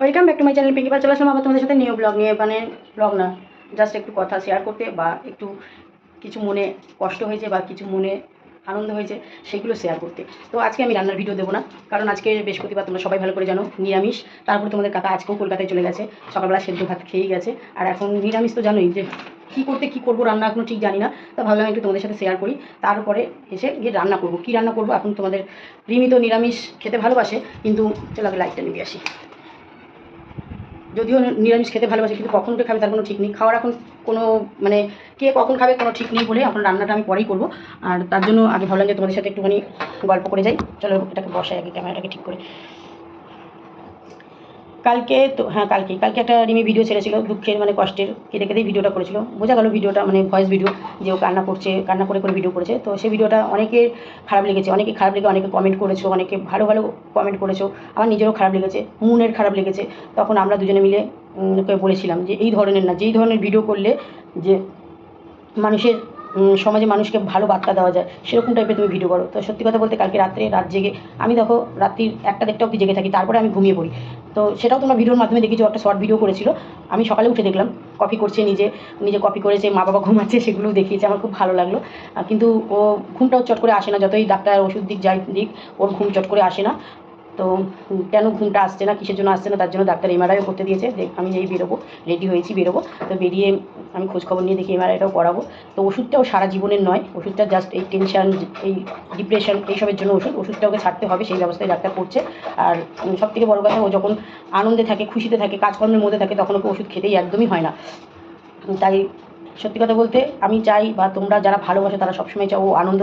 Welcome back to my channel Pinky Pal চলে আসলাম আবার তোমাদের সাথে নিউ ব্লগ নিয়ে। মানে ব্লগ না জাস্ট একটু কথা শেয়ার করতে বা একটু কিছু মনে কষ্ট হয়েছে বা কিছু মনে আনন্দ হয়েছে, সেগুলো শেয়ার করতে। তো আজকে আমি রান্নার ভিডিও দেবো না, কারণ আজকে বৃহস্পতিবার, তোমরা সবাই ভালো করে জানো, নিরামিষ। তারপরে তোমাদের কাকা আজকেও কলকাতায় চলে গেছে, সকালবেলা সেদ্ধ ভাত খেয়েই গেছে। আর এখন নিরামিষ তো জানোই যে কী করতে, কী করব, রান্না এখনও ঠিক জানি না। তা ভাবলাম একটু তোমাদের সাথে শেয়ার করি। তারপরে এসে গিয়ে রান্না করব। কী রান্না করব? এখন তোমাদের রিমি তো নিরামিষ খেতে ভালোবাসে, কিন্তু চলো আগে লাইটটা নিয়ে আসি। যদিও নিরামিষ খেতে ভালোবাসি, কিন্তু কখন খাবে, তার কোনো ঠিক নেই। খাওয়ার এখন কোনো মানে কে কখন খাবে কোনো ঠিক নেই বলে এখন রান্নাটা আমি পরেই করব। আর তার জন্য আগে ভাবলাম যে তোমাদের সাথে একটুখানি গল্প করে যাই। চলো এটাকে বসাই আগে ক্যামেরাটাকে ঠিক করে। কালকে তো হ্যাঁ কালকে। কালকে একটা রিমি ভিডিও ছেড়েছিল, দুঃখের মানে কষ্টের। কেঁদে কেঁদেই ভিডিওটা করেছিল। বোঝা গেল ভিডিওটা মানে ভয়েস ভিডিও যে ও কান্না করছে, কান্না করে করে ভিডিও করেছে। তো সেই ভিডিওটা অনেকের খারাপ লেগেছে, অনেকে খারাপ লেগে, অনেকে কমেন্ট করেছ, অনেকে ভালো ভালো কমেন্ট করেছ। আমার নিজেরও খারাপ লেগেছে, মুনের খারাপ লেগেছে। তখন আমরা দুজনে মিলে বলেছিলাম যে, এই ধরনের না, যেই ধরনের ভিডিও করলে যে মানুষের সমাজে মানুষকে ভালো বার্তা দেওয়া যায়, সেরকম টাইপের তুমি ভিডিও করো। তো সত্যি কথা বলতে কালকে রাত্রে রাত জেগে, আমি দেখো রাত্রির একটা দেড়টা অবধি জেগে থাকি, তারপরে আমি ঘুমিয়ে পড়ি। তো সেটাও তোমরা ভিডিওর মাধ্যমে দেখেছ, একটা শর্ট ভিডিও করেছিল। আমি সকালে উঠে দেখলাম কপি করছে নিজে নিজে কপি করেছে, মা বাবা ঘুমাচ্ছে সেগুলোও দেখিয়েছে, আমার খুব ভালো লাগল। কিন্তু ও ঘুমটাও চট করে আসে না, যতই ডাক্তার ওষুধ দিক, যাই দিক, ওর ঘুম চট করে আসে না। তো কেন ঘুমটা আসছে না, কিসের জন্য আসছে না, তার জন্য ডাক্তার এমআরআইও করতে দিয়েছে। আমি যেই বেরোবো রেডি হয়েছি বেরোবো। তো বেরিয়ে আমি খোঁজখবর নিয়ে দেখি এমআরআইটাও করাবো। তো ওষুধটাও সারা জীবনের নয়, ওষুধটা জাস্ট এই টেনশান এই ডিপ্রেশন এইসবের জন্য ওষুধ। ওষুধটা ওকে ছাড়তে হবে, সেই ব্যবস্থায় ডাক্তার করছে। আর সব থেকে বড় কথা, ও যখন আনন্দে থাকে, খুশিতে থাকে, কাজকর্মের মধ্যে থাকে, তখন ওকে ওষুধ খেতেই একদমই হয় না। তাই সত্যি কথা বলতে আমি চাই বা তোমরা যারা ভালোবাসো তারা সবসময় চাও ও আনন্দ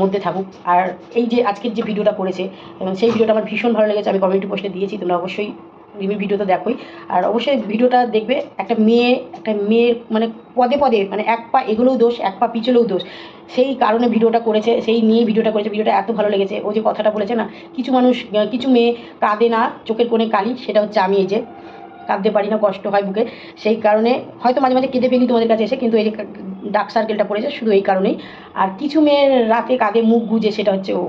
মধ্যে থাকুক। আর এই যে আজকের যে ভিডিওটা করেছে সেই ভিডিওটা আমার ভীষণ ভালো লেগেছে, আমি কমিউনিটি পোস্টে দিয়েছি, তোমরা অবশ্যই রিমির ভিডিও তো দেখোই। আর অবশ্যই ভিডিওটা দেখবে, একটা মেয়ে, একটা মেয়ের মানে পদে পদে মানে এক পা এগুলোও দোষ, এক পা পিছলেও দোষ। সেই কারণে ভিডিওটা করেছে, সেই নিয়ে ভিডিওটা করেছে, ভিডিওটা এত ভালো লেগেছে। ও যে কথাটা বলেছে না, কিছু মানুষ, কিছু মেয়ে কাঁদে না, চোখের কোণে কালি, সেটা হচ্ছে আমি এই যে কাঁদতে পারি না, কষ্ট হয় বুকে। সেই কারণে হয়তো মাঝে মাঝে কেঁদে ফেলি তোমাদের কাছে এসে কিন্তু এই যে ডার্ক সার্কেলটা পড়েছে, শুধু এই কারণেই। আর কিছু মেয়ের রাতে কাঁদে মুখ গুজে, সেটা হচ্ছে ও।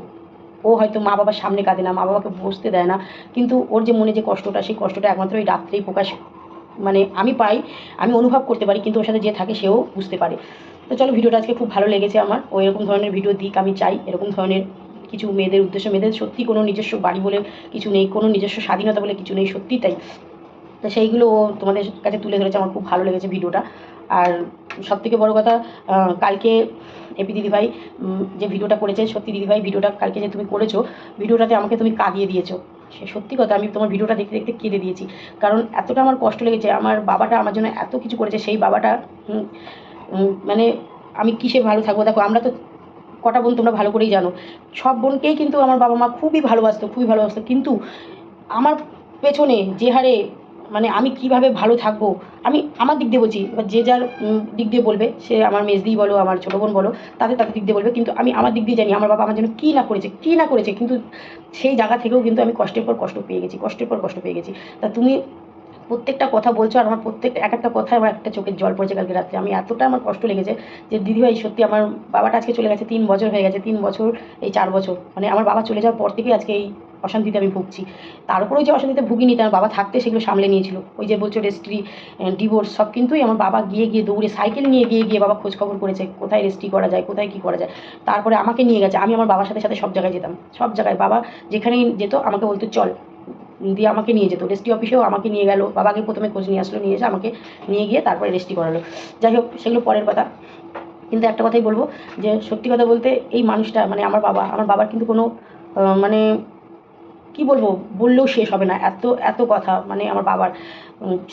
ও হয়তো মা বাবার সামনে কাঁদে না, মা বাবাকে বসতে দেয় না। কিন্তু ওর যে মনে যে কষ্টটা, সেই কষ্টটা একমাত্র ওই রাত্রেই প্রকাশ মানে আমি পাই, আমি অনুভব করতে পারি, কিন্তু ওর সাথে যে থাকে, সেও বুঝতে পারে। তো চলো, ভিডিওটা আজকে খুব ভালো লেগেছে আমার। ও এরকম ধরনের ভিডিও দিক, আমি চাই এরকম ধরনের কিছু মেয়েদের উদ্দেশ্য, মেয়েদের সত্যি কোনো নিজস্ব বাড়ি বলে কিছু নেই, কোনো নিজস্ব স্বাধীনতা বলে কিছু নেই, সত্যি তাই। তো সেইগুলো ও তোমাদের কাছে তুলে ধরেছে, আমার খুব ভালো লেগেছে ভিডিওটা। আর সব থেকে বড়ো কথা কালকে এপি দিদিভাই যে ভিডিওটা করেছে, সত্যি দিদিভাই, ভিডিওটা কালকে যে তুমি করেছ, ভিডিওটাতে আমাকে তুমি কাঁদিয়ে দিয়েছ। সে সত্যি কথা, আমি তোমার ভিডিওটা দেখতে দেখতে কেঁদে দিয়েছি। কারণ এতটা আমার কষ্ট লেগেছে, আমার বাবাটা আমার জন্য এত কিছু করেছে, সেই বাবাটা মানে আমি কিসে ভালো থাকব? দেখো, আমরা তো কটা বোন তোমরা ভালো করেই জানো। সব বোনকেই কিন্তু আমার বাবা মা খুবই ভালোবাসতো খুবই ভালোবাসতো। কিন্তু আমার পেছনে যে হারে মানে আমি কীভাবে ভালো থাকব? আমি আমার দিক দিয়ে বলছি, এবার যে যার দিক দিয়ে বলবে, সে আমার মেজদি বলো, আমার ছোটো বোন বলো, তাদের তাদের দিক দিয়ে বলবে, কিন্তু আমি আমার দিক দিয়ে জানি, আমার বাবা আমার জন্য কী না করেছে, কী না করেছে, কিন্তু সেই জায়গা থেকেও কিন্তু আমি কষ্টের পর কষ্ট পেয়ে গেছি, কষ্টের পর কষ্ট পেয়ে গেছি। তা তুমি প্রত্যেকটা কথা বলছো, আর আমার প্রত্যেকটা এক একটা কথায় আমার একটা চোখের জল পড়েছে কালকে রাত্রে। আমি এতটা আমার কষ্ট লেগেছে যে দিদিভাই সত্যি আমার বাবাটা আজকে চলে গেছে, তিন বছর হয়ে গেছে, তিন বছর, এই চার বছর। মানে আমার বাবা চলে যাওয়ার পর থেকেই আজকে এই অশান্তিতে আমি ভুগছি। তার উপরেও যে অশান্তিতে ভুগিনি, তার বাবা থাকতে সেগুলো সামলে নিয়েছিল। ওই যে বলছো রেস্ট্রি ডিভোর্স সব কিন্তুই আমার বাবা গিয়ে গিয়ে দৌড়ে সাইকেল নিয়ে গিয়ে গিয়ে বাবা খোঁজ খবর করেছে, কোথায় রেস্ট্রি করা যায়, কোথায় কী করা যায়। তারপরে আমাকে নিয়ে গেছে, আমি আমার বাবার সাথে সাথে সব জায়গায় যেতাম, সব জায়গায়। বাবা যেখানেই যেত আমাকে বলতো, চল, দিয়ে আমাকে নিয়ে যেত। রেজিস্ট্রি অফিসেও আমাকে নিয়ে গেল, বাবাকে প্রথমে খোঁজ নিয়ে আসলো, নিয়ে এসে আমাকে নিয়ে গিয়ে তারপরে রেজিস্ট্রি করালো। যাই হোক, সেগুলো পরের কথা। কিন্তু একটা কথাই বলব, যে সত্যি কথা বলতে এই মানুষটা মানে আমার বাবা, আমার বাবার কিন্তু কোনো মানে কি বলব? বললেও শেষ হবে না। এত এত কথা মানে আমার বাবার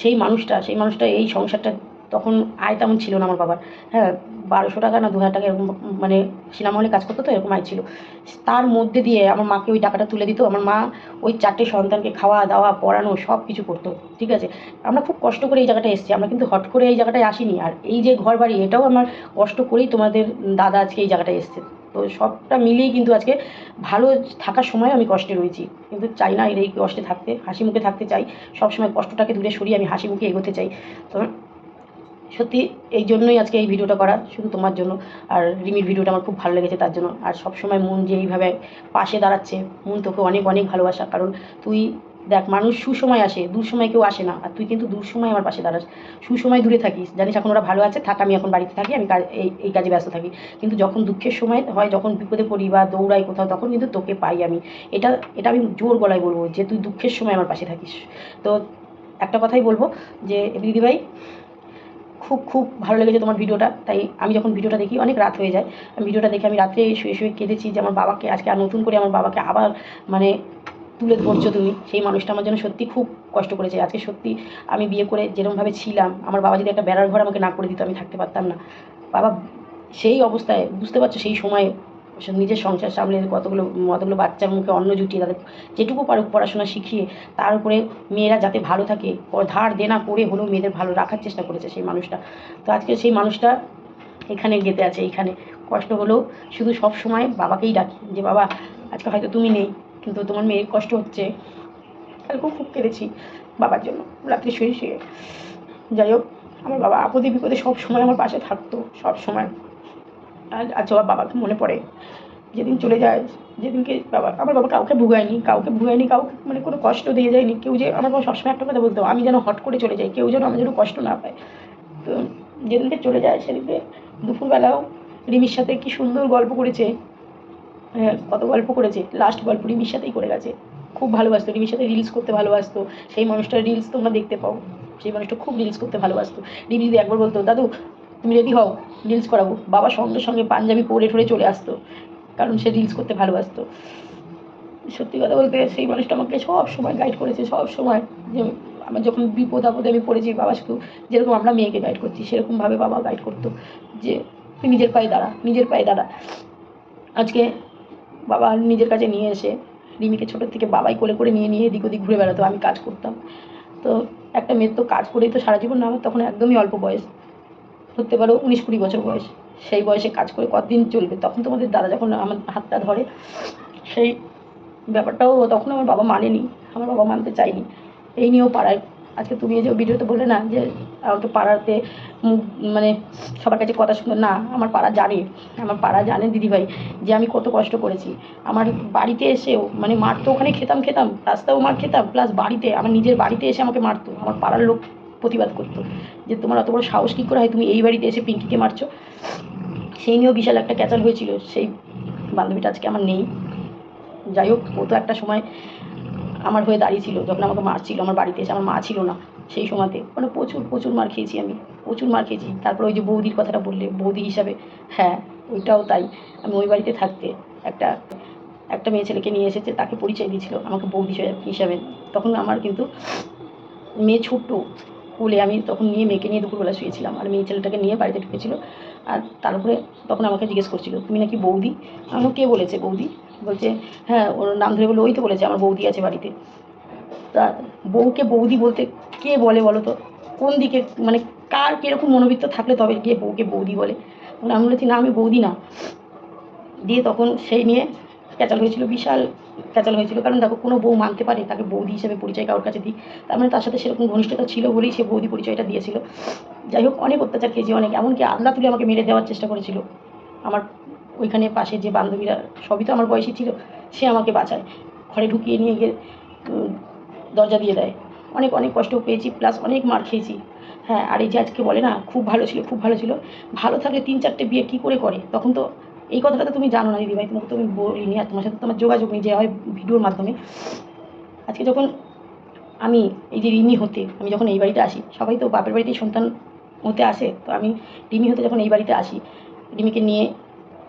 সেই মানুষটা সেই মানুষটা এই সংসারটা তখন আয় তেমন ছিল না আমার বাবার। হ্যাঁ বারোশো টাকা না দু হাজার টাকা এরকম মানে সিনেমা হলে কাজ করতো তো, এরকম আয় ছিল। তার মধ্যে দিয়ে আমার মাকে ওই টাকাটা তুলে দিত। আমার মা ওই চারটে সন্তানকে খাওয়া দাওয়া, পড়ানো সব কিছু করতো, ঠিক আছে? আমরা খুব কষ্ট করে এই জায়গাটায় এসেছি। আমরা কিন্তু হট করে এই জায়গাটায় আসিনি। আর এই যে ঘর বাড়ি এটাও আমার কষ্ট করেই তোমাদের দাদা আজকে এই জায়গাটায় এসছে। তো সবটা মিলিয়েই কিন্তু আজকে ভালো থাকার সময় আমি কষ্টে রয়েছি। কিন্তু চাই না এর এই কষ্টে থাকতে, হাসি মুখে থাকতে চাই। সবসময় কষ্টটাকে দূরে সরিয়ে আমি হাসি মুখে এগোতে চাই। তো সত্যি এই জন্যই আজকে এই ভিডিওটা করা, শুধু তোমার জন্য। আর রিমির ভিডিওটা আমার খুব ভালো লেগেছে তার জন্য। আর সবসময় মন যে এইভাবে পাশে দাঁড়াচ্ছে, মন তোকে অনেক অনেক ভালোবাসা। কারণ তুই দেখ, মানুষ সুসময় আসে, দুঃসময় কেউ আসে না, আর তুই কিন্তু দুঃসময় আমার পাশে দাঁড়াস। সুসময় দূরে থাকিস, জানিস এখন ওরা ভালো আছে, থাক আমি এখন বাড়িতে থাকি, আমি এই এই কাজে ব্যস্ত থাকি। কিন্তু যখন দুঃখের সময় হয়, যখন বিপদে পড়ি বা দৌড়াই কোথাও, তখন কিন্তু তোকে পাই আমি। এটা এটা আমি জোর গলায় বলব যে তুই দুঃখের সময় আমার পাশে থাকিস। তো একটা কথাই বলব যে, দিদিভাই, খুব খুব ভালো লেগেছে তোমার ভিডিওটা। তাই আমি যখন ভিডিওটা দেখি, অনেক রাত হয়ে যায়। ভিডিওটা দেখে আমি রাত্রে শুয়ে শুয়ে কেঁদেছি যে আমার বাবাকে, আজকে আর নতুন করে আমার বাবাকে আবার মানে তুলে ধরছো তুমি, সেই মানুষটা আমার জন্য সত্যি খুব কষ্ট করেছে। আজকে সত্যি আমি বিয়ে করে যেরকমভাবে ছিলাম, আমার বাবা যদি একটা বেড়ার ঘর আমাকে না করে দিত, আমি থাকতে পারতাম না। বাবা, সেই অবস্থায়, বুঝতে পারছ সেই সময় নিজের সংসার সামলে কতগুলো কতগুলো বাচ্চার মুখে অন্ন জুটিয়ে তাদের যেটুকু পারুক পড়াশোনা শিখিয়ে, তার উপরে মেয়েরা যাতে ভালো থাকে ধার দেনা করে হলেও মেয়েদের ভালো রাখার চেষ্টা করেছে সেই মানুষটা। তো আজকে সেই মানুষটা এখানে গেতে আছে এইখানে কষ্ট হলেও শুধু সব সময় বাবাকেই ডাকি যে, বাবা, আজকে হয়তো তুমি নেই। কিন্তু তোমার মেয়ের কষ্ট হচ্ছে। কালকেও খুব কেঁদেছি বাবার জন্য। রাত্রে শুয়ে শুয়ে। যাই হোক, আমার বাবা আপদে বিপদে সব সময় আমার পাশে থাকতো, সব সময়। আর আজ আমার বাবাকে মনে পড়ে। যেদিন চলে যায়, যেদিনকে বাবা আমার বাবা কাউকে ভুগায়নি কাউকে ভুগায়নি, কাউকে মানে কোনো কষ্ট দিয়ে যায়নি। কেউ যে আমার বাবা সবসময় একটা কথা বলতো, আমি যেন হট করে চলে যাই, কেউ যেন আমার যেন কষ্ট না পায়। তো যেদিনকে চলে যায়, সেদিনকে দুপুরবেলাও রিমির সাথে কি সুন্দর গল্প করেছে। কত গল্প করেছে। লাস্ট গল্প রিমির সাথেই করে গেছে। খুব ভালোবাসতো, রিমির সাথে রিলস করতে ভালোবাসতো। সেই মানুষটার রিলস তোমরা দেখতে পাও। সেই মানুষটা খুব রিলস করতে ভালোবাসতো। রিমি যদি একবার বলতো, দাদু, তুমি রেডি হও? রিলস করাবো। বাবা সঙ্গে সঙ্গে পাঞ্জাবি পরে ঠরে চলে আসতো, কারণ সে রিলস করতে ভালোবাসতো। সত্যি কথা বলতে, সেই মানুষটা আমাকে সব সময় গাইড করেছে, সব সময়। যে আমার যখন বিপদ আপদে আমি পড়েছি, বাবা শুধু যেরকম আমরা মেয়েকে গাইড করছি, সেরকমভাবে বাবা গাইড করতো যে, তুই নিজের পায়ে দাঁড়া, নিজের পায়ে দাঁড়া। আজকে বাবা নিজের কাছে নিয়ে এসে রিমিকে ছোটোর থেকে বাবাই কোলে করে নিয়ে নিয়ে এদিক ওদিক ঘুরে বেড়াতো, আমি কাজ করতাম। তো একটা মেয়ের তো কাজ করেই তো সারা জীবন, আমার তখন একদমই অল্প বয়স। ধরতে পারো উনিশ কুড়ি বছর বয়স। সেই বয়সে কাজ করে কতদিন চলবে? তখন তোমাদের দাদা যখন আমার হাতটা ধরে, সেই ব্যাপারটাও তখন আমার বাবা মানেনি। আমার বাবা মানতে চায়নি। এই নিয়েও পাড়ায় আজকে তুমি যে ভিডিওতে বললে না যে, আমাকে পাড়াতে মানে সবার কাছে কথা শুনে, না, আমার পাড়া জানে, আমার পাড়া জানে দিদিভাই যে আমি কত কষ্ট করেছি। আমার বাড়িতে এসেও মানে মার তো ওখানে খেতাম খেতাম রাস্তাও মার খেতাম প্লাস বাড়িতে, আমার নিজের বাড়িতে এসে আমাকে মারতো, আমার পাড়ার লোক প্রতিবাদ করতো যে, তোমার অত বড় সাহস কী করে হয়? তুমি এই বাড়িতে এসে পিঙ্কিকে মারছো? সেই নিয়েও বিশাল একটা ক্যাচাল হয়েছিল, সেই বান্ধবীটা আজকে আমার নেই। যাই হোক, ও তো একটা সময় আমার হয়ে দাঁড়িয়েছিল, যখন আমাকে মারছিল, আমার বাড়িতে এসে আমার মা ছিল না সেই সময়তে। মানে প্রচুর প্রচুর মার খেয়েছি আমি, প্রচুর মার খেয়েছি। তারপর ওই যে বৌদির কথাটা বললে, বৌদি হিসাবে হ্যাঁ ওইটাও তাই। আমি ওই বাড়িতে থাকতে একটা একটা মেয়ে ছেলেকে নিয়ে এসেছে, তাকে পরিচয় দিয়েছিল আমাকে বৌদি হিসাবে তখন আমার কিন্তু মেয়ে ছোট্ট কোলে আমি তখন নিয়ে মেয়েকে নিয়ে দুপুরবেলা শুয়েছিলাম। আর মেয়ে ছেলেটাকে নিয়ে বাড়িতে ঢুকেছিল। আর তারপরে তখন আমাকে জিজ্ঞেস করছিল, তুমি নাকি বৌদি? আমি কে বলেছে বৌদি? বলছে হ্যাঁ ওর নাম ধরে বলে ওই তো বলেছে, আমার বৌদি আছে বাড়িতে। তা বউকে বৌদি বলতে কে বলে বলো তো? কোন দিকে মানে কার কীরকম মনোবৃত্ত থাকলে তবে গিয়ে বউকে বৌদি বলে? আমি বলেছি, না, আমি বৌদি না। দিয়ে তখন সেই নিয়ে ক্যাচাল হয়েছিল, বিশাল ক্যাচাল হয়েছিল। কারণ দেখো, কোনো বউ মানতে পারে, তাকে বৌদি হিসেবে পরিচয় কারোর কাছে দিই। তার মানে তার সাথে সেরকম ঘনিষ্ঠতা ছিল বলেই সে বৌদি পরিচয়টা দিয়েছিল। যাই হোক, অনেক অত্যাচার খেয়েছি অনেক। এমনকি আদলা তুলে আমাকে মেরে দেওয়ার চেষ্টা করেছিল। আমার ওইখানে পাশে যে বান্ধবীরা, সবই তো আমার বয়সী ছিল, সে আমাকে বাঁচায়। ঘরে ঢুকিয়ে নিয়ে গিয়ে দরজা দিয়ে দেয়। অনেক অনেক কষ্ট পেয়েছি প্লাস অনেক মার খেয়েছি। হ্যাঁ আর এই যে আজকে বলে না, খুব ভালো ছিল, খুব ভালো ছিল। ভালো থাকলে তিন চারটে বিয়ে কী করে করে? তখন তো এই কথাটা তো তুমি জানো না দিদিভাই তোমাকে তো আমি বলিনি আর তোমার সাথে তো আমার যোগাযোগ নেই যে হয় ভিডিওর মাধ্যমে। আজকে যখন আমি, এই যে রিমি হতে, আমি যখন এই বাড়িতে আসি, সবাই তো বাপের বাড়িতেই সন্তান হতে আসে, তো আমি রিমি হতে যখন এই বাড়িতে আসি, রিমিকে নিয়ে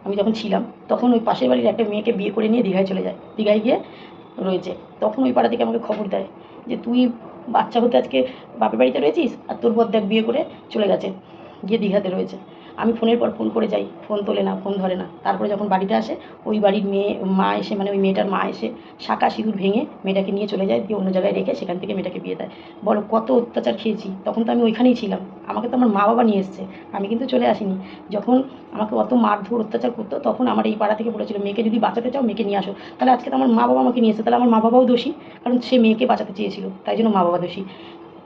আমি যখন ছিলাম, তখন ওই পাশের বাড়ির একটা মেয়েকে বিয়ে করে নিয়ে দীঘায় চলে যায়, দীঘায় গিয়ে রয়েছে। তখন ওই পাড়া থেকে আমাকে খবর দেয় যে তুই বাচ্চা হতে আজকে বাপের বাড়িতে রয়েছিস আর তোর পর দেখ বিয়ে করে চলে গেছে, গিয়ে দীঘাতে রয়েছে। আমি ফোনের পর ফোন করে যাই, ফোন তোলে না, ফোন ধরে না। তারপরে যখন বাড়িতে আসে, ওই বাড়ির মেয়ে, মা এসে মানে ওই মেয়েটার মা এসে শাঁকা সিঁদুর ভেঙে মেয়েটাকে নিয়ে চলে যায়, দিয়ে অন্য জায়গায় রেখে সেখান থেকে মেয়েটাকে বিয়ে দেয়। বলো, কত অত্যাচার খেয়েছি। তখন তো আমি ওইখানেই ছিলাম। আমাকে তো আমার মা বাবা নিয়ে এসছে। আমি কিন্তু চলে আসিনি। যখন আমাকে অত মারধর, অত্যাচার করতো, তখন আমার এই পাড়া থেকে বলেছিল, মেয়েকে যদি বাঁচাতে চাও, মেয়েকে নিয়ে আসো। তাহলে আজকে তো আমার মা বাবা আমাকে নিয়ে এসে তাহলে আমার মা বাবাও দোষী। কারণ সে মেয়েকে বাঁচাতে চেয়েছিল। তাই জন্য মা বাবা দোষী।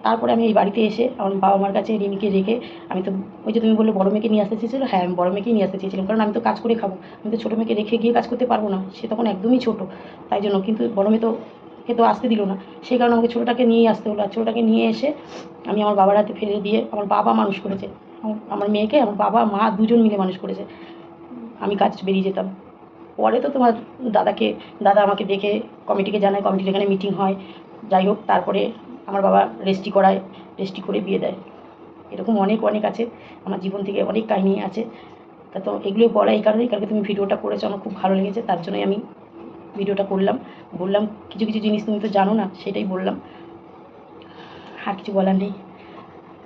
তারপরে আমি এই বাড়িতে এসে আমার বাবা মার কাছে রিমিকে রেখে আমি তো, ওই যে তুমি বললে বড় মেয়েকে নিয়ে আসতে চেয়েছিলো? হ্যাঁ আমি বড় মেয়েকেই নিয়ে আসতে চেয়েছিলাম। কারণ আমি তো কাজ করে খাব। আমি তো ছোটো মেয়েকে রেখে গিয়ে কাজ করতে পারব না। সে তখন একদমই ছোটো। তাই জন্য কিন্তু বড় মেয়ে তো ছোটোটাকে তো আসতে দিল না। সেই কারণে আমাকে ছোটোটাকে নিয়ে আসতে হলো। আর ছোটোটাকে নিয়ে এসে আমি আমার বাবার হাতে ফেলে দিয়ে আমার বাবা মানুষ করেছে। আমার মেয়েকে, আমার বাবা, মা দুজন মিলে মানুষ করেছে। আমি কাজ বেরিয়ে যেতাম। পরে তো তোমার দাদাকে, দাদা আমাকে দেখে কমিটিকে জানায়। কমিটির এখানে মিটিং হয়। যাই হোক, তারপরে আমার বাবা রেজিস্ট্রি করায় রেজিস্ট্রি করে বিয়ে দেয়। এরকম অনেক অনেক আছে। আমার জীবন থেকে অনেক কাহিনী আছে। তা তো এগুলো বলা এই কারণেই, কালকে তুমি ভিডিওটা করেছ, আমার খুব ভালো লেগেছে, তার জন্যই আমি ভিডিওটা করলাম। বললাম, কিছু কিছু জিনিস তুমি তো জানো না, সেটাই বললাম। আর কিছু বলার নেই।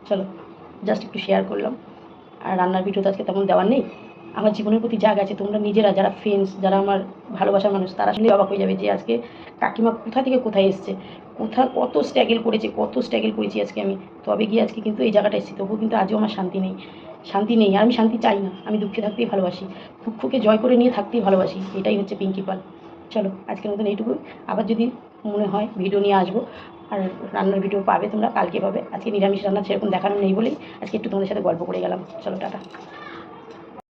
চলো জাস্ট একটু শেয়ার করলাম। আর রান্নার ভিডিও তো আজকে তেমন দেওয়ার নেই? আমার জীবনের প্রতি যা গেছে তোমরা নিজেরা যারা ফ্রেন্ডস যারা আমার ভালোবাসার মানুষ, তারা শুনলে অবাক হয়ে যাবে যে আজকে কাকিমা কোথা থেকে কোথায় এসছে, কোথা, কত স্ট্রাগল করেছে, কত স্ট্রাগল করেছি আজকে আমি। তবে গিয়ে আজকে কিন্তু এই জায়গাটা এসেছি, তবুও কিন্তু আজও আমার শান্তি নেই। শান্তি নেই, আর আমি শান্তি চাই না, আমি দুঃখে থাকতেই ভালোবাসি। দুঃখকে জয় করে নিয়ে থাকতেই ভালোবাসি, এটাই হচ্ছে পিঙ্কি পাল। চলো, আজকের মতন এইটুকু। আবার যদি মনে হয় ভিডিও নিয়ে আসব, আর রান্নার ভিডিও পাবে তোমরা, কালকে পাবে। আজকে নিরামিষ রান্না সেরকম দেখানো নেই বলেই আজকে একটু তোমাদের সাথে গল্প করে গেলাম। চলো, টাটা।